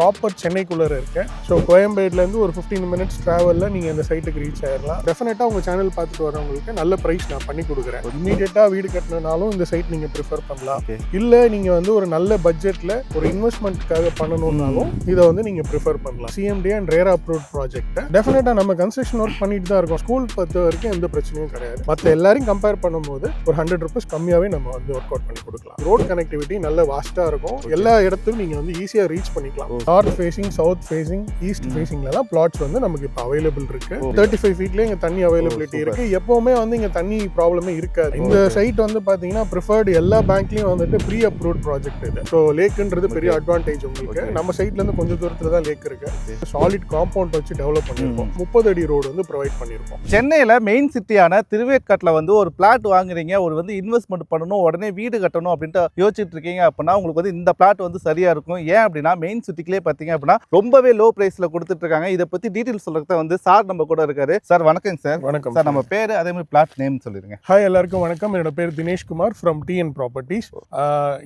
Proper சென்னைக்குள்ளே இருக்கேன். So கோயம்பேடுலேருந்து ஒரு fifteen minutes ட்ராவலில் நீங்கள் அந்த சைட்டுக்கு ரீச் ஆயிடலாம் டெஃபினட்டாக உங்கள் சேனல் பார்த்துட்டு வரவங்களுக்கு நல்ல ப்ரைஸ் நான் பண்ணி கொடுக்குறேன். இமீடியட்டாக வீடு கட்டினாலும் இந்த சைட் நீங்கள் ப்ரிஃபர் பண்ணலாம். இல்லை நீங்கள் வந்து ஒரு நல்ல பட்ஜெட்டில் ஒரு இன்வெஸ்ட்மெண்ட்டுக்காக பண்ணணும்னாலும் இதை வந்து நீங்கள் ப்ரிஃபர் பண்ணலாம். CMD and RERA approve project டெஃபினட்டாக நம்ம கன்ஸ்ட்ரக்ஷன் ஒர்க் பண்ணிட்டு தான் இருக்கோம். ஸ்கூல் பொறுத்த வரைக்கும் எந்த பிரச்சனையும் கிடையாது. மற்ற எல்லாரையும் கம்பேர் பண்ணும்போது ஒரு ஹண்ட்ரட் ருபீஸ் கம்மியாகவே நம்ம வந்து ஒர்க் அவுட் பண்ணி கொடுக்கலாம். ரோட் கனெக்டிவிட்டி நல்ல வாஸ்ட்டாக இருக்கும். எல்லா இடத்துலையும் நீங்கள் வந்து ஈஸியாக ரீச் பண்ணிக்கலாம். North facing south facing east ஃபேசிங்லலாம் flats வந்து நமக்கு இப்போ அவைலபிள் இருக்கு. தேர்ட்டி ஃபைவ் ஃபீட்லேயே இங்கே தண்ணி அவைலபிலிட்டி. இருக்கு. எப்பவுமே வந்து இங்கே தண்ணி ப்ராப்ளமே இருக்காது. இந்த சைட் வந்து பார்த்தீங்கன்னா ப்ரிஃபர்டு எல்லா பேங்க்லையும் வந்துட்டு ப்ரீ அப்ரூவ்ட் ப்ராஜெக்ட் இது ஸோ லேக்குன்றது பெரிய அட்வான்டேஜ் உங்களுக்கு. நம்ம சைட்லேருந்து கொஞ்சம் தூரத்தில் தான் லேக் இருக்கு. சாலிட் காம்பவுண்ட் வச்சு டெவலப் பண்ணியிருக்கோம். முப்பது அடி ரோடு வந்து ப்ரொவைட் பண்ணியிருக்கோம். சென்னையில் மெயின் சிட்டியான திருவேற்காட்டில் வந்து ஒரு பிளாட் வாங்குறீங்க. ஒரு வந்து இன்வெஸ்ட்மெண்ட் பண்ணணும். உடனே வீடு கட்டணும் அப்படின்ட்டு யோசிச்சுட்டு இருக்கீங்க அப்படின்னா உங்களுக்கு வந்து இந்த பிளாட் வந்து சரியா இருக்கும். ஏன் அப்படின்னா மெயின் சிட்டிக்குள்ளே பார்த்தீங்க அப்படின்னா ரொம்பவே லோ பிரைஸ்ல கொடுத்துட்டு இருக்காங்க இதை பத்தி டீட்டெயில் சொல்றதுக்கு வந்து சார் நம்ம கூட இருக்காரு. சார் வணக்கங்க சார். வணக்கம் சார் நம்ம பேரு அதே மாதிரி பிளாட் நேம் சொல்லிருங்க. ஹாய் எல்லாருக்கும் வணக்கம். என்னோட பேர் Dinesh Kumar from TN properties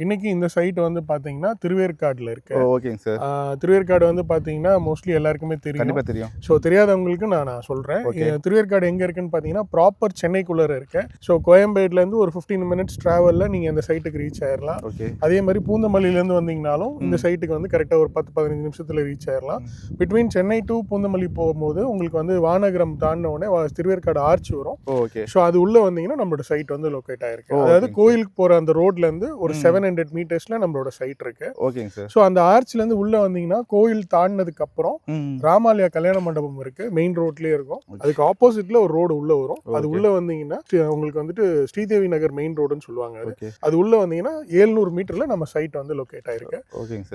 இன்னைக்கு இந்த சைட் வந்து பார்த்தீங்கன்னா திருவேற்காட்டில் இருக்கு. ஓகேங்க சார். திருவேற்காடு வந்து பார்த்தீங்கன்னா மோஸ்ட்லி எல்லாருக்குமே தெரியும். கண்டிப்பா தெரியும். ஸோ தெரியாதவங்களுக்கு நான் நான் சொல்கிறேன். திருவேற்காடு எங்கே இருக்குன்னு பார்த்தீங்கன்னா ப்ராப்பர் சென்னைக்குள்ளே இருக்கு. ஸோ கோயம்பேடுலேருந்து ஒரு ஃபிஃப்டீன் மினிட்ஸ் ட்ராவலில் நீங்கள் இந்த சைட்டுக்கு ரீச் ஆயிடலாம் ஓகே. அதே மாதிரி பூந்தமல்லியிலேருந்து வந்தீங்கனாலும் இந்த சைட்டுக்கு வந்து கரெக்டாக ஒரு பத்து பதினஞ்சு நிமிஷத்தில் ரீச் ஆயிடலாம் பிட்வீன் சென்னை டு பூந்தமல்லி போகும்போது உங்களுக்கு வந்து வானகரம் தாண்டின உடனே வா- திருவேற்காடு ஆர்ச் வரும். ஓகே ஸோ அது உள்ளே வந்தீங்கன்னா நம்மளோட சைட் வந்து லொக்கேட் ஆயிருக்கு. அதாவது. கோயிலுக்கு போகிற அந்த ரோட்லேருந்து ஒரு. செவன் ஹண்ட்ரட் மீட்டர்ஸில் நம்மளோட சைட் இருக்கு. ஓகேங்க சார் ஸோ அந்த ஆர்ச்லேருந்து உள்ளே வந்தீங்கன்னா கோயில் தாண்டினதுக்கு அப்புறம் ராமாலயா கல்யாண மண்டபம் இருக்கு. மெயின் ரோட்லயே இருக்கும். அதுக்கு ஆப்போசிட்ல ஒரு ரோடு உள்ள வரும். அது. உள்ள வந்தீங்கன்னா உங்களுக்கு வந்துட்டு ஸ்ரீதேவி நகர் மெயின் ரோடுன்னு சொல்லுவாங்க அது. உள்ள வந்தீங்கன்னா ஏழ்நூறு மீட்டர்ல நம்ம சைட் வந்து லொக்கேட் ஆயிருக்கு.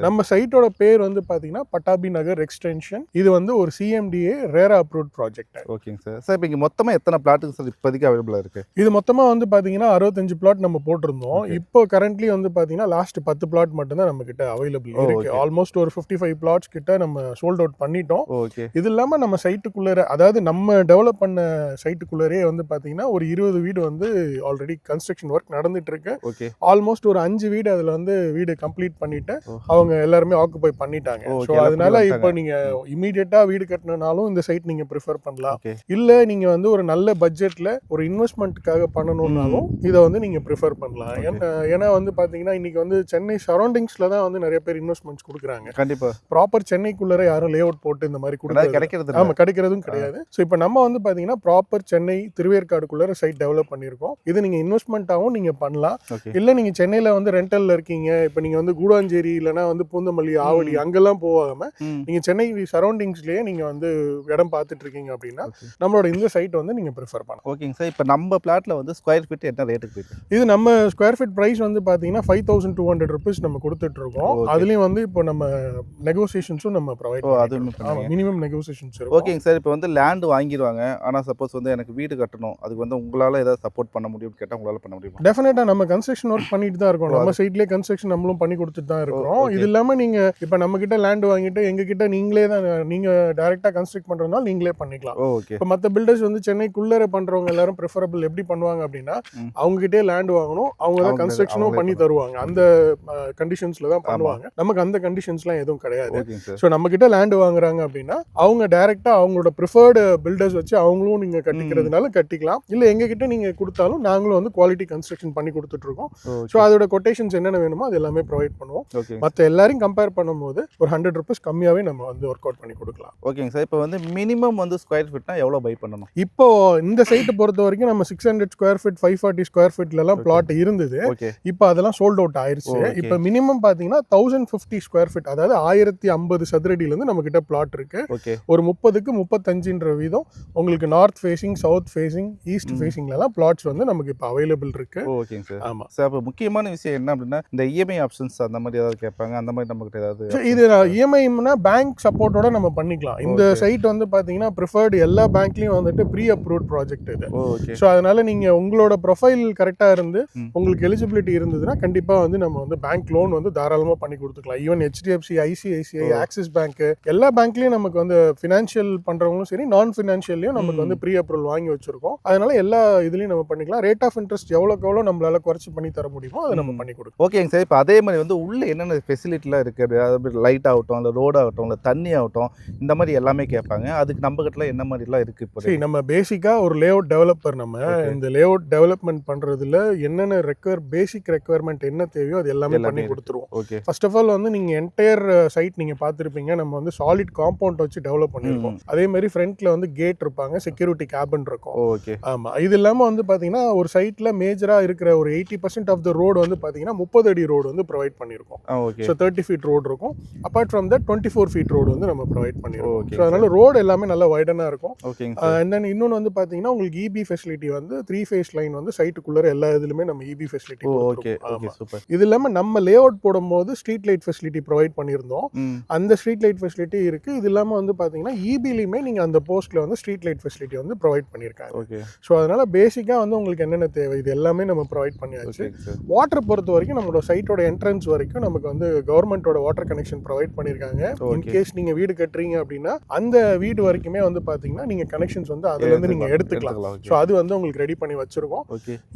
நம்ம சைட்டோட பேர் வந்து பாத்தீங்கன்னா பட்டாபி நகர் எக்ஸ்டென்ஷன் இது வந்து ஒரு சிஎம்டிஏ ரேரா அப்ரூவ்ட் ப்ராஜெக்ட் ஓகேங்க சார் சார் இப்போ இங்கே மொத்தமாக எத்தனை பிளாட்டுக்கு சார் இப்போதைக்கு அவைலபிளாக இருக்கு. இது மொத்தமா வந்து பாத்தீங்கன்னா அறுபத்தஞ்சு பிளாட் நம்ம போட்டிருந்தோம். இப்போ கரண்ட்லி வந்து பாத்தீங்கன்னா லாஸ்ட் பத்து பிளாட் மட்டும் தான் நம்ம கிட்ட அவைலபிள் Oh, இருக்கு. ஆல்மோஸ்ட் ஒரு ஃபிஃப்டி ஃபைவ் பிளாட்ஸ் கிட்ட நம்ம சோல்ட் அவுட் பண்ணிட்டோம். ஓகே இது இல்லாம நம்ம சைட்டுக்குள்ளே அதாவது நம்ம டெவலப் பண்ண சைட்டுக்குள்ளரே வந்து பாத்தீங்கன்னா ஒரு இருபது வீடு வந்து ஆல்ரெடி கன்ஸ்ட்ரக்ஷன் ஒர்க் நடந்துட்டு இருக்கு. ஓகே ஆல்மோஸ்ட் ஒரு அஞ்சு வீடு அதுல வந்து வீடு கம்ப்ளீட் பண்ணிட்டு ஓ. அவங்க எல்லாருமே ஆக்குபை பண்ணிட்டாங்க. ஸோ அதனால இப்போ நீங்க இமீடியட்டா வீடு கட்டணும்னாலும் இந்த சைட் நீங்க ப்ரிஃபர் பண்ணலாம். இல்ல நீங்க வந்து ஒரு நல்ல பட்ஜெட்ல ஒரு இன்வெஸ்ட்மெண்ட்டுக்காக பண்ணணும்னாலும் இதை வந்து நீங்க ப்ரிஃபர் பண்ணலாம். ஏன்னா வந்து பாத்தீங்கன்னா இன்னைக்கு வந்து சென்னை சரௌண்டிங்ஸ்ல தான் வந்து நிறைய பேர் இன்வெஸ்ட்மெண்ட்ஸ் கொடுக்குறாங்க. கண்டிப்பா. ப்ராப்பர் சென்னைக்குள்ளே யாரும் லே அவுட் போட்டு இந்த மாதிரி கொடுக்குறது கிடைக்கிறது ஆமா கிடைக்கிறதும் கிடையாது. ஸோ இப்போ நம்ம வந்து பாத்தீங்கன்னா ப்ராப்பர் சென்னை திருவேற்காடுக்குள்ள சைட் டெவலப் பண்ணியிருக்கோம். இது நீங்க இன்வெஸ்ட்மெண்ட்டாகவும் நீங்க பண்ணலாம். இல்ல நீங்க சென்னையில வந்து ரெண்டல்ல இருக்கீங்க. இப்போ நீங்க வந்து கூடாஞ்சேரி இல்லைன்னா வந்து பூந்தமல்லி ஆவடி அங்கெல்லாம் போகாம நீங்க சென்னை சரௌண்டிங்ஸ்லயே நீங்க வந்து இடம் பார்த்துட்டு இருக்கீங்க அப்படின்னா நம்மளோட இந்த சைட் வந்து நீங்க ப்ரிஃபர் பண்ணலாம். ஓகேங்க சார் இப்போ நம்ம பிளாட்ல வந்து ஸ்கொயர் ஃபீட் என்ன ரேட்டுக்கு போயிருக்கு இது நம்ம ஸ்கொயர் ஃபீட் பிரைஸ் வந்து பாத்தீங்கன்னா five thousand two hundred rupees நம்ம கொடுத்துட்டு இருக்கோம் Okay. அதுலயும் வந்து இப்போ நம்ம நெகோசியேஷன்ஸும் நம்ம ப்ரொவைட் பண்ணுவீங்க. மினிமம் நெகோசியேஷன்ஸ் ஓகேங்க சார் இப்போ வந்து லேண்ட் வாங்கிடுவாங்க ஆனால் சப்போஸ் வந்து எனக்கு வீடு கட்டணும். அதுக்கு வந்து உங்களால் ஏதாவது சப்போர்ட் பண்ண முடியும்னு கேட்டால் உங்களால் பண்ண முடியுமா? டெஃபினட்டா நம்ம கன்ஸ்ட்ரக்ஷன் ஒர்க் பண்ணிட்டு தான் இருக்கோம். நம்ம சைட்லயே கன்ஸ்ட்ரக்ஷன் நம்மளும் பண்ணி கொடுத்துட்டு தான் இருக்கிறோம். இது இல்லாம நீங்க இப்ப நம்ம கிட்ட லேண்ட் வாங்கிட்டு எங்க கிட்ட நீங்களே தான் நீங்க டைரக்டா கன்ஸ்ட்ரக்ட் பண்றதுனால நீங்களே பண்ணிக்கலாம். ஓகே இப்ப மத்த பில்டர்ஸ் வந்து சென்னைக்குள்ளர பண்றவங்க எல்லாரும் ப்ரிஃபரபிள் எப்படி பண்ணுவாங்க அப்படின்னா ம். அவங்க கிட்டே லேண்ட் வாங்கணும் அவங்க தான் கன்ஸ்ட்ரக்ஷனும் பண்ணி தருவாங்க. அந்த கண்டிஷன்ஸ்ல தான் பண்ணுவாங்க. நமக்கு அந்த கண்டிஷன்ஸ்லாம் எதுவும் கிடையாது. ஸோ நம்ம கிட்ட லேண்ட் வாங்குறாங்க அப்படின்னா அவங்க டைரக்டா அவங்களோட ப்ரிஃபர்டு பில்டர்ஸ் வச்சு அவங்களும் நீங்க கட்டிக்கிறதுனால கட்டிக்கலாம். இல்ல எங்க கிட்ட நீங்க கொடுத்தாலும் நாங்களும் வந்து குவாலிட்டி கன்ஸ்ட்ரக்ஷன் பண்ணி கொடுத்துட்டு இருக்கோம். ஸோ அதோட கொட்டேஷன்ஸ் என்னென்ன வேணுமோ அது எல்லாமே ப்ரொவைட் பண்ணுவோம். மற்ற எல்லாரையும் கம்பேர் பண்ணும்போது ஒரு ஹண்ட்ரட் ருபீஸ் கம்மியாவே நம்ம வந்து ஒர்க் அவுட் பண்ணி கொடுக்கலாம். ஓகேங்க சார். இப்போ வந்து மினிமம் வந்து ஸ்கொயர் ஃபீட்னா எவ்வளோ பை பண்ணணும்? இப்போ இந்த சைட்டை பொறுத்த வரைக்கும் நம்ம six hundred square feet five forty square ஃபீட்லலாம். Flat இருந்தது. இப்போ அதெல்லாம் சோல்ட் அவுட் ஆயிருச்சு. Oh. இப்போ மினிமம் பார்த்தீங்கன்னா தௌசண்ட் ஃபிஃப்டி ஸ்கொயர் ஃபீட் அதாவது ஆயிரத்தி ஐம்பது சதுரடியிலேருந்து நம்ம கிட்ட பிளாட் இருக்கு. ஒரு முப்பதுக்கு முப்பத்தஞ்சுன்ற வீதம் உங்களுக்கு north facing south facing east ம். ஃபேசிங்லலாம் பிளாட்ஸ் வந்து நமக்கு இப்போ அவைலபிள் இருக்கு. ஓகேங்க சார் ஆமா. சார் அப்போ முக்கியமான விஷயம் என்ன அப்படின்னா இந்த இஎம்ஐ ஆப்ஷன்ஸ் அந்த மாதிரி ஏதாவது கேட்பாங்க? அந்த மாதிரி நம்மகிட்ட ஏதாவது So, இது இஎம்ஐனா பேங்க் சப்போர்ட்டோட நம்ம பண்ணிக்கலாம் இந்த. சைட் வந்து பாத்தீங்கன்னா ப்ரிஃபர்டு எல்லா பேங்க்லயும் வந்துட்டு ப்ரீ அப்ரூவ்ட் ப்ராஜெக்ட் இது ஸோ அதனால நீங்க உங்களோட ப்ரொஃபைல் கரெக்டா இருந்து. உங்களுக்கு எலிஜிபிலிட்டி இருந்ததுன்னா கண்டிப்பா வந்து நம்ம வந்து பேங்க் லோன் வந்து தாராளமா பண்ணி கொடுத்துக்கலாம் even HDFC ICICI Oh. Axis bank எல்லா பேங்க்லயும் நமக்கு வந்து ஃபினான்ஷியல் பண்றவங்களும் சரி நான் ஃபினான்ஷியல்லையும் நமக்கு. வந்து ப்ரீ அப்ரூவல் வாங்கி வச்சிருக்கோம் அதனால எல்லா இதுலயும் நம்ம பண்ணிக்கலாம் ரேட் ஆஃப் இன்ட்ரெஸ்ட் எவ்வளோக்கு எவ்வளோ நம்மளால குறைச்சி பண்ணி தர முடியுமோ அதை நம்ம. பண்ணி கொடுக்கலாம் ஓகேங்க சார் இப்போ அதே மாதிரி வந்து உள்ள என்னென்ன ஃபெசிலிட்டிலாம் இருக்குது லைட் ஆகட்டும் இல்லை ரோடு ஆகட்டும் இல்லை தண்ணி ஆகட்டும் இந்த மாதிரி எல்லாமே கேட்பாங்க. அதுக்கு நம்ம கிட்ட என்ன மாதிரிலாம் இருக்குது இப்போ சரி நம்ம பேசிக்கா ஒரு லேஅவுட் டெவலப்பர் நம்ம. இந்த லேஅவுட் டெவலப்மெண்ட் பண்றதுல என்னென்ன ரெக்வயர் பேசிக் ரெக்குவயர்மெண்ட் என்ன தேவையோ அது எல்லாமே பண்ணி. கொடுத்துருவோம். ஓகே ஃபர்ஸ்ட் ஆஃப் ஆல் வந்து நீங்க என்டையர் சைட் நீங்க பார்த்துருப்பீங்க. நம்ம வந்து சாலிட் காம்பவுண்ட் வச்சு டெவலப் பண்ணிருக்கோம் அதே மாதிரி ஃப்ரண்ட்ல வந்து கேட் இருப்பாங்க. செக்யூரிட்டி கேபின் இருக்கும். ஓகே ஆமா. இது இல்லாம வந்து பாத்தீங்கன்னா ஒரு சைட்ல மேஜரா இருக்கிற ஒரு eighty percent of the road வந்து பாத்தீங்கன்னா முப்பது அடி ரோடு வந்து ப்ரொவைட் பண்ணிருக்கோம் ஆ okay so thirty feet road இருக்கும். Apart from that twenty four feet road வந்து நம்ம ப்ரொவைட் Okay, ஸோ அதனால ரோடு எல்லாமே நல்லா வைடனாக இருக்கும். அண்ட் தென் இன்னொன்று வந்து பார்த்தீங்கன்னா உங்களுக்கு இபி ஃபெசிலிட்டி வந்து த்ரீ ஃபேஸ் லைன் வந்து சைட்டுக்குள்ளே எல்லா இதுலையுமே நம்ம இபி ஃபெசிலிட்டி ஓகே இது இல்லாமல் நம்ம லே அவுட் போடும்போது ஸ்ட்ரீட் லைட் ஃபெசிலிட்டி ப்ரொவைட் பண்ணியிருந்தோம். அந்த ஸ்ட்ரீட் லைட் ஃபெசிலிட்டி இருக்குது இது இல்லாமல் வந்து பார்த்தீங்கன்னா இபிலையுமே நீங்கள் அந்த போஸ்ட்டில் வந்து ஸ்ட்ரீட் லைட் ஃபெசிலிட்டி வந்து ப்ரொவைட் பண்ணியிருக்காங்க. ஸோ அதனால் பேசிக்காக வந்து உங்களுக்கு என்னென்ன தேவை இது எல்லாமே நம்ம ப்ரொவைட் பண்ணியாச்சு. வாட்டர் பொறுத்த வரைக்கும் நம்மளோட சைட்டோட என்ட்ரன்ஸ் வரைக்கும் நமக்கு வந்து கவர்மெண்ட்டோட வாட்டர் கனெக்ஷன் ப்ரொவைட் பண்ணியிருக்காங்க. இன்கேஸ் நீங்கள் வீடு கட்டுறீங்க அப்படின்னா அந்த வீடு வரைக்குமே வந்து பார்த்தீங்கன்னா நீங்கள் கனெக்ஷன்ஸ் வந்து அதுலேருந்து நீங்கள் எடுத்துக்கலாம். ஸோ அது வந்து உங்களுக்கு ரெடி பண்ணி வச்சிருக்கோம்.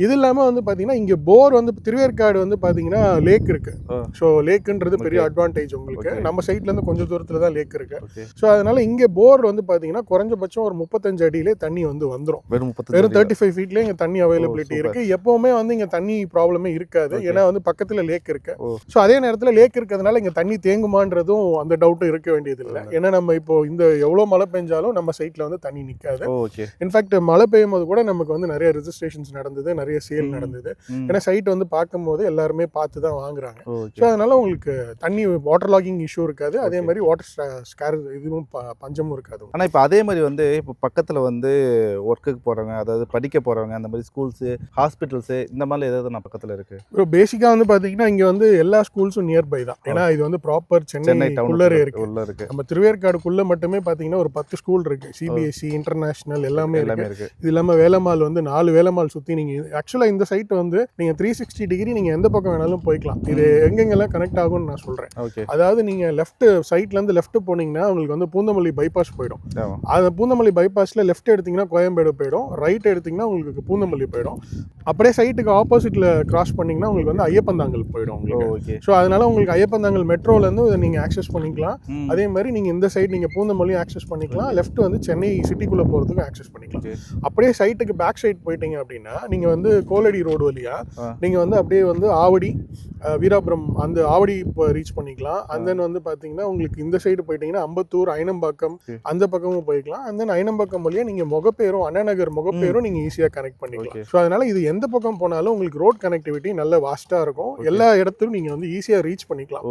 இது இல்லாமல் வந்து பார்த்தீங்கன்னா இங்கே போர் வந்து திருவேற்காடு வந்து பார்த்தீங்கன்னா லேக் இருக்கு. ஆ. ஸோ லேக்குன்றது பெரிய. அட்வான்டேஜ் உங்களுக்கு. நம்ம சைட்லேருந்து கொஞ்சம் தூரத்தில் தான் லேக் இருக்கு. ஓகே ஸோ அதனால இங்கே போர் வந்து பார்த்தீங்கன்னா குறைஞ்சபட்சம் ஒரு முப்பத்தஞ்சு அடியிலே தண்ணி வந்து வந்துடும் வெறும் வெறும் தேர்ட்டி ஃபைவ் ஃபீட்லேயே இங்கே தண்ணி அவைலபிலிட்டி super. இருக்கு. எப்பவுமே வந்து இங்கே தண்ணி ப்ராப்ளமே இருக்காது. ஏன்னா வந்து பக்கத்தில் லேக் இருக்கு. ஓ. ஸோ அதே நேரத்தில் லேக் இருக்கிறதுனால இங்கே தண்ணி தேங்குமான்றதும் அந்த டவுட்டும் இருக்க வேண்டியது இல்லை ஏன்னா நம்ம இப்போ இந்த எவ்வளோ மழை பெஞ்சாலும் நம்ம சைட்டில் வந்து தண்ணி நிற்காது ஓகே இன்ஃபேக்ட் மழை பெய்யும் போது கூட நமக்கு வந்து நிறைய ரெஜிஸ்ட்ரேஷன்ஸ் நடந்தது நிறைய சேல். நடந்தது. ஏன்னா சைட் வந்து பார்க்கும்போது எல்லாருமே பார்த்து தான் வாங்குறாங்க. ஸோ அதனால உங்களுக்கு தண்ணி வாட்டர் லாகிங் இஷ்யூ இருக்காது. அதே. மாதிரி வாட்டர் ஸ்கேர் இதுவும் ப- பஞ்சமும் இருக்காது ஆனால் இப்போ அதே மாதிரி வந்து இப்போ பக்கத்தில் வந்து ஒர்க்குக்கு போகிறவங்க அதாவது படிக்க போகிறவங்க அந்த மாதிரி ஸ்கூல்ஸு ஹாஸ்பிட்டல்ஸு இந்த மாதிரி ஏதாவது நான் பக்கத்தில் இருக்குது இப்போ பேசிக்காக வந்து பார்த்தீங்கன்னா இங்கே வந்து எல்லா ஸ்கூல்ஸும் நியர்பை தான். ஏன்னா இது வந்து ப்ராப்பர் சென்னை சென்னை டவுன் குள்ளரே இருக்கு உள்ள இருக்கு. நம்ம திருவேற்காடுக்குள்ள மட்டுமே பார்த்தீங்கன்னா ஒரு பத்து ஸ்கூல் இருக்கு. சிபிஎஸ்சி இன்டர்நேஷனல் எல்லாமே எல்லாமே இருக்கு. இது இல்லாமல் வேலம்மாள் வந்து நாலு வேலம்மாள் சுற்றி நீங்கள் ஆக்சுவலாக இந்த சைட் வந்து நீங்கள் த்ரீ சிக்ஸ்டி டிகிரி நீங்கள் எந்த பக்கம் வேணாலும் போய்க்கலாம். இது எங்கெங்கெல்லாம் கனெக்ட் ஆகும்னு நான் சொல்கிறேன் ஓகே. அதாவது நீங்கள் லெஃப்ட் சைட்லேருந்து லெஃப்ட் போனீங்கன்னா உங்களுக்கு வந்து பூந்தமல்லி பைபாஸ் போயிடும். அந்த பூந்தமல்லி பைபாஸில் லெஃப்ட் எடுத்தீங்கன்னா கோயம்பேடு போயிடும். ரைட் எடுத்தீங்கன்னா உங்களுக்கு பூந்தமல்லி போயிடும். அப்படியே சைட்டுக்கு ஆப்போசிட்டில் கிராஸ் பண்ணீங்கன்னா உங்களுக்கு வந்து ஐயப்பந்தாங்கல் போயிடும் உங்களுக்கு. ஸோ அதனால உங்களுக்கு ஐயப்பந்தாங்கல் மெட்ரோலேருந்து இதை நீங்கள் ஆக்சஸ் பண்ணிக்கலாம் அதே மாதிரி நீங்கள் இந்த சைடு நீங்கள் பூந்தமல்லியும் ஆக்சஸ் பண்ணிக்கலாம். லெஃப்ட் வந்து சென்னை சிட்டிக்குள்ளே போகிறதுக்கு ஆக்சஸ் பண்ணிக்கலாம். அப்படியே சைட்டுக்கு பேக் சைடு போயிட்டீங்க அப்படின்னா நீங்கள் வந்து கோலடி ரோடு வழியா. நீங்கள் வந்து அப்படியே வந்து ஆவடி வீராபுரம் அந்த ஆவடி இப்போ ரீச் பண்ணிக்கலாம். அண்ட் தென் வந்து பார்த்தீங்கன்னா உங்களுக்கு இந்த சைடு போயிட்டீங்கன்னா அம்பத்தூர் ஐனம்பாக்கம். அந்த பக்கமும் போய்க்கலாம். அண்ட் தென் ஐனம்பாக்கம் வழியா நீங்கள் முகப்பேரும் அண்ணாநகர் முகப்பேரும் நீங்கள் ஈஸியாக கனெக்ட் பண்ணிக்கலாம். ஸோ அதனால இது எந்த பக்கம் போனாலும் உங்களுக்கு ரோட் கனெக்டிவிட்டி நல்ல வாஸ்ட்டாக இருக்கும். எல்லா இடத்துலையும் நீங்கள் வந்து ஈஸியாக ரீச் பண்ணிக்கலாம்.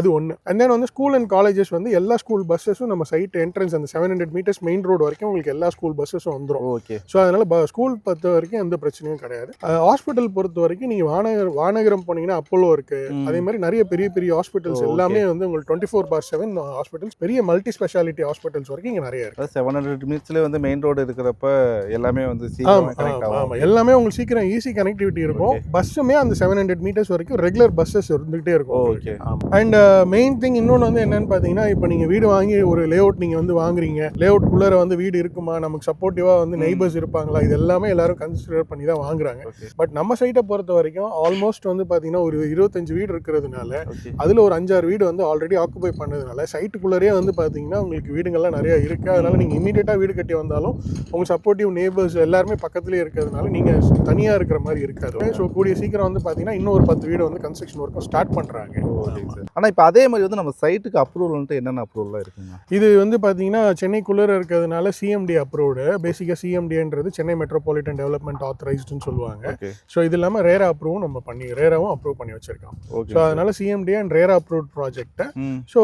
அது ஒன்று அண்ட் தென் வந்து ஸ்கூல் அண்ட் காலேஜஸ் வந்து எல்லா ஸ்கூல் பஸ்ஸஸும் நம்ம சைட் என்ட்ரன்ஸ் அந்த seven hundred metres main road வரைக்கும் உங்களுக்கு எல்லா ஸ்கூல் பஸ்ஸஸும் வந்துடும் ஓகே ஸோ அதனால ஸ்கூல் பொறுத்த வரைக்கும் எந்த பிரச்சனையும் கிடையாது. ஹாஸ்பிட்டல் பொறுத்த வரைக்கும் நீங்கள் வானகர் வானகரம் போனீங்கன்னா அப்போலோ இருக்கு. ம். அதே மாதிரி நிறைய பெரிய பெரிய ஹாஸ்பிட்டல்ஸ். எல்லாமே வந்து உங்களுக்கு twenty four by seven hospitals பெரிய மல்டி ஸ்பெஷாலிட்டி ஹாஸ்பிட்டல்ஸ் வரைக்கும் இங்கே நிறைய இருக்கு. அதாவது செவன் ஹண்ட்ரட் மினிட்ஸ்லேயே வந்து மெயின் ரோடு இருக்கிறப்ப எல்லாமே வந்து ஆமா சீக்கிரமாக கனெக்ட் ஆமா, ஆகும். ஆமா. எல்லாமே உங்களுக்கு சீக்கிரம் ஈஸி கனெக்டிவிட்டி இருக்கும். பஸ்ஸுமே அந்த செவன் ஹண்ட்ரட் மீட்டர்ஸ் வரைக்கும் ரெகுலர் பஸ்ஸஸ் இருந்துகிட்டே இருக்கும் ஓகே அண்ட் மெயின் திங் இன்னொன்று வந்து என்னன்னு பார்த்தீங்கன்னா இப்போ நீங்கள் வீடு வாங்கி ஒரு லே அவுட் நீங்கள் வந்து வாங்குறீங்க. லே அவுட் குள்ளர வந்து வீடு இருக்குமா? நமக்கு சப்போர்ட்டிவாக வந்து. நெய்பர்ஸ் இருப்பாங்களா? இது எல்லாமே எல்லாரும் கன்சிடர் பண்ணி தான் வாங்குறாங்க பட் நம்ம சைட்டை பொறுத்த வரைக்கும் ஆல்மோஸ்ட் வந்து பார்த்தீங்கன்னா ஒரு இருபத்தஞ்சு வீடு இருக்கிறதுனால அதில் ஒரு அஞ்சாறு வீடு வந்து ஆல்ரெடி ஆக்குபை பண்ணதுனால சைட்டுக்குள்ளரே வந்து பார்த்தீங்கன்னா உங்களுக்கு வீடுங்கள்லாம் நிறைய இருக்குது அதனால நீங்கள் இமீடியட்டாக வீடு கட்டி வந்தாலும் உங்கள் சப்போர்ட்டிவ் நேபர்ஸ் எல்லாருமே பக்கத்துலேயே இருக்கிறதுனால நீங்கள் தனியாக இருக்கிற மாதிரி இருக்காது. ஸோ கூடிய சீக்கிரம் வந்து பார்த்தீங்கன்னா இன்னும் ஒரு பத்து வீடு வந்து கன்ஸ்ட்ரக்ஷன் ஒர்க்கும் ஸ்டார்ட் பண்ணுறாங்க ஆனால் இப்போ அதே மாதிரி வந்து நம்ம சைட்டுக்கு அப்ரூவல்ன்ட்டு என்னென்ன அப்ரூவல்லாம் இருக்குங்க? இது வந்து பார்த்தீங்கன்னா சென்னைக்குள்ளே இருக்கிறதுனால சிஎம்டி அப்ரூவ்டு பேசிக்காக சிஎம்டின்றது சென்னை மெட்ரோபாலிட்டன் டெவலப்மெண்ட் ஆத்தரைஸ்டுன்னு சொல்லுவாங்க. ஸோ இது இல்லாமல் ரேரா அப்ரூவும் நம்ம பண்ணி ரேராவும் அப்ரூவ் பண்ணி வச்சிருக்கோம். ஸோ அதனால CMD and RERA approved project ம். ஸோ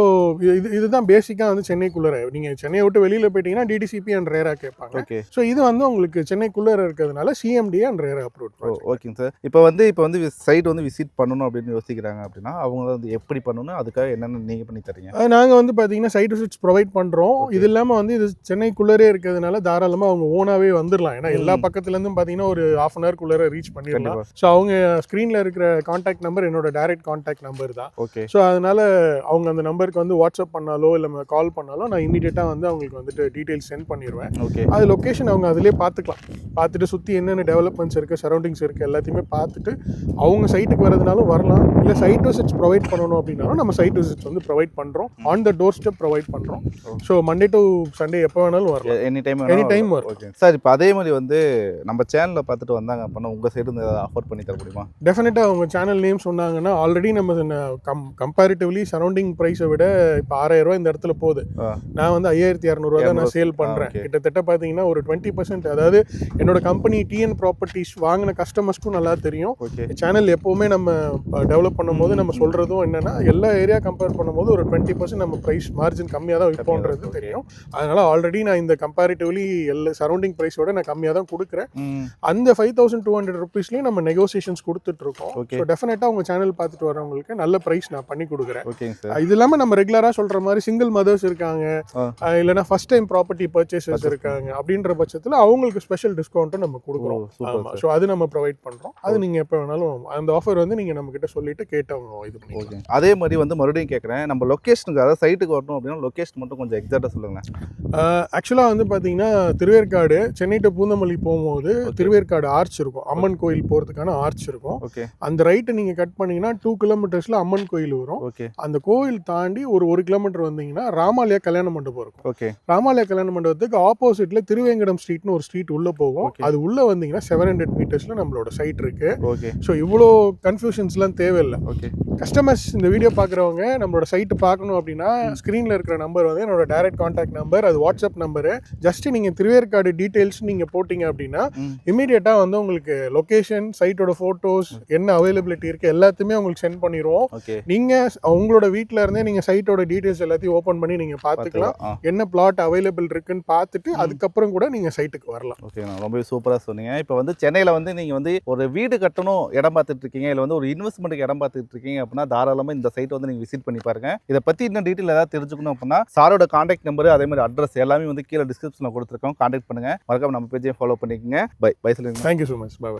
இது இதுதான் பேசிக்காக வந்து சென்னைக்குள்ளே நீங்கள் சென்னையை விட்டு வெளியில் போயிட்டீங்கன்னா டிடிசிபி அண்ட் ரேரா கேட்பாங்க. ஸோ இது வந்து உங்களுக்கு சென்னைக்குள்ளே இருக்கிறதுனால சிஎம்டி அண்ட் ரேரா ப்ராஜெக்ட் ஓகேங்க சார் இப்போ வந்து இப்போ வந்து சைட் வந்து விசிட் பண்ணணும் அப்படின்னு யோசிக்கிறாங்க அப்படின்னா அவங்க வந்து எப்படி பண்ணணும்? அதுக்காக என்னென்ன நீங்கள் பண்ணி தரீங்க நாங்கள் வந்து பார்த்தீங்கன்னா சைட் விசிட்ஸ் ப்ரொவைட் பண்ணுறோம். இது இல்லாமல் வந்து இது சென்னைக்குள்ளரே இருக்கிறதுனால தாராளமாக அவங்க ஓனாகவே வந்துடலாம் ஏன்னா எல்லா. பக்கத்துலேருந்தும் பார்த்தீங்கன்னா ஒரு ஹாஃப் அன் ஹவர்க்குள்ளே ரீச் பண்ணிடலாம் ஸோ அவங்க ஸ்க்ரீனில் இருக்கிற காண்டாக்ட் நம்பர் என்னோட டைரக்ட் காண்டாக்ட் நம்பர் தான். ஓகே ஸோ அதனால அவங்க அந்த நம்பருக்கு வந்து வாட்ஸ்அப் பண்ணாலோ இல்லை கால் பண்ணாலோ நான் இமீடியட்டாக வந்து அவங்களுக்கு வந்துட்டு டீட்டெயில்ஸ் சென்ட் பண்ணிடுவேன் ஓகே அது லொக்கேஷன் அவங்க அதிலே பார்த்துக்கலாம் பார்த்துட்டு சுற்றி என்னென்ன டெவலப்மெண்ட்ஸ் இருக்குது சரௌண்டிங்ஸ் இருக்குது எல்லாத்தையுமே பார்த்துட்டு அவங்க சைட்டுக்கு வரதுனாலும் வரலாம். இல்லை சைட் விசிட்ஸ் ப்ரொவைட் பண்ணணும் அப்படின்னாலும் நம்ம சைட் விசிட்ஸ் டெபாசிட்ஸ் வந்து ப்ரொவைட் பண்ணுறோம் on the door step provide பண்ணுறோம். ஸோ மண்டே டு சண்டே எப்போ வேணாலும் வரலாம். எனி டைம் Any time வரும். ஓகே சார் இப்போ அதே மாதிரி வந்து நம்ம சேனலில் பார்த்துட்டு வந்தாங்க அப்படின்னா உங்கள் சைடு இருந்து ஆஃபர் பண்ணி தர முடியுமா? டெஃபினட்டாக அவங்க சேனல் நேம் சொன்னாங்கன்னா ஆல்ரெடி நம்ம கம் கம்பேரிட்டிவ்லி சரௌண்டிங் ப்ரைஸை விட இப்போ ஆறாயிரம் ரூபாய் இந்த இடத்துல போகுது. நான் வந்து ஐயாயிரத்தி இரநூறுவா தான் நான் சேல் பண்ணுறேன். கிட்டத்தட்ட பார்த்தீங்கன்னா ஒரு டுவெண்ட்டி பர்சன்ட் அதாவது என்னோட கம்பெனி டிஎன் ப்ராப்பர்ட்டிஸ் வாங்கின கஸ்டமர்ஸ்க்கும் நல்லா தெரியும். சேனல் எப்போவுமே நம்ம டெவலப் பண்ணும்போது நம்ம சொல்கிறதும் என்னன்னா எல்லா ஏரியா கம்பேர் பண்ணும்போது ஒரு டுவெண்ட்டி பர்சன்ட் நம்ம ப்ரைஸ் மார்ஜின் கம்மியாக தான் விற்போன்றது. தெரியும். அதனால ஆல்ரெடி நான் இந்த கம்பேரிட்டிவ்லி எல்லா சரௌண்டிங் ப்ரைஸோட நான் கம்மியாக தான் கொடுக்குறேன் அந்த ஃபைவ் தௌசண்ட் டூ ஹண்ட்ரட் ருபீஸ்லேயும் நம்ம நெகோசியேஷன்ஸ் கொடுத்துட்டு இருக்கோம் Okay. ஸோ டெஃபினட்டாக உங்கள் சேனல் பார்த்துட்டு வரவங்களுக்கு நல்ல ப்ரைஸ் நான் பண்ணி கொடுக்குறேன். இது இல்லாமல் நம்ம ரெகுலராக சொல்கிற மாதிரி சிங்கிள் மதர்ஸ் இருக்காங்க. இல்லைன்னா ஃபர்ஸ்ட் டைம் ப்ராப்பர்ட்டி பர்ச்சேசஸ் இருக்காங்க. அப்படின்ற பட்சத்தில் அவங்களுக்கு ஸ்பெஷல் டிஸ்கவுண்ட்டும் நம்ம கொடுக்குறோம். ஸோ அது நம்ம ப்ரொவைட் பண்ணுறோம் அது நீங்கள் எப்போ வேணாலும் அந்த ஆஃபர் வந்து நீங்கள் நம்மக்கிட்ட சொல்லிட்டு கேட்டவங்க இது ஓகே அதே மாதிரி வந்து மறுபடியும் கேட்குறேன் நம்ம லொக்கேஷனுக்கு அதாவது சைட்டுக்கு வரணும் அப்படின்னா லொக்கேஷன் மட்டும் கொஞ்சம் எக்ஸாக்டாக சொல்லுங்களேன். ஆக்சுவலாக வந்து பார்த்தீங்கன்னா திருவேற்காடு சென்னை டு பூந்தமல்லி போகும்போது திருவேற்காடு ஆர்ச் இருக்கும். அம்மன் கோயில் போகிறதுக்கான ஆர்ச் இருக்கும். ஓகே அந்த ரைட்டை நீங்கள் கட் பண்ணீங்கன்னா டூ கிலோமீட்டர்ஸில் அம்மன் கோயில் வரும். ஓகே அந்த கோயில் தாண்டி ஒரு ஒரு கிலோமீட்டர் வந்தீங்கன்னா ராமாலயா கல்யாண மண்டபம் இருக்கும். ஓகே ராமாலயா கல்யாண மண்டபத்துக்கு ஆப்போசிட்ல திருவேங்கடம் ஸ்ட்ரீட்னு ஒரு ஸ்ட்ரீட் உள்ள போகும். அது உள்ள வந்தீங்கன்னா செவன் ஹண்ட்ரட் மீட்டர்ஸ்ல நம்மளோட சைட் இருக்கு. ஓகே ஸோ இவ்வளோ கன்ஃபியூஷன்ஸ்லாம் தேவையில்லை. ஓகே கஸ்டமர்ஸ் இந்த வீடியோ பார்க்குறவங்க நம்மளோட சைட்டு பார்க்கணும் அப்படின்னா ஸ்க்ரீனில் இருக்கிற நம்பர் வந்து என்னோட டைரக்ட் காண்டாக்ட் நம்பர் அது வாட்ஸ்அப் நம்பரு ஜஸ்ட் நீங்கள் திருவேற்காடு டீட்டெயில்ஸ் நீங்கள் போட்டிங்க அப்படின்னா. இமீடியட்டாக வந்து உங்களுக்கு லொகேஷன் சைட்டோட ஃபோட்டோஸ் என்ன அவைலபிலிட்டி இருக்குது எல்லாத்தையுமே உங்களுக்கு சென்ட் பண்ணிடுவோம் நீங்கள் உங்களோட வீட்டில் இருந்தே நீங்கள் சைட்டோட டீட்டெயில்ஸ் எல்லாத்தையும் ஓப்பன் பண்ணி நீங்கள் பார்த்துக்கலாம். என்ன பிளாட் அவைலபிள் இருக்குன்னு பார்த்துட்டு அதுக்கப்புறம் கூட நீங்கள் சைட்டுக்கு வரலாம். ஓகே நான் ரொம்பவே சூப்பராக சொன்னீங்க. இப்போ வந்து சென்னையில் வந்து நீங்கள் வந்து ஒரு வீடு கட்டணும் இடம் பார்த்துட்டு இருக்கீங்க இல்லை வந்து ஒரு இன்வெஸ்ட்மெண்ட்டுக்கு இடம் பார்த்துட்டு இருக்கீங்க அப்படின்னா தாராளமாக இந்த சைட் வந்து நீங்கள் விசிட் பண்ணி பண்ணி பாருங்க. இதை பற்றி இன்னும் டீட்டெயில் ஏதாவது தெரிஞ்சுக்கணும் அப்படின்னா சாரோட காண்டாக்ட் நம்பர் அதே மாதிரி அட்ரஸ் எல்லாமே வந்து கீழே டிஸ்கிரிப்ஷனில் கொடுத்துருக்கோம். காண்டாக்ட் பண்ணுங்க. மறக்காம நம்ம பேஜையும் ஃபாலோ பண்ணிக்கோங்க. பை பை சொல்லுங்க. Thank you so much bye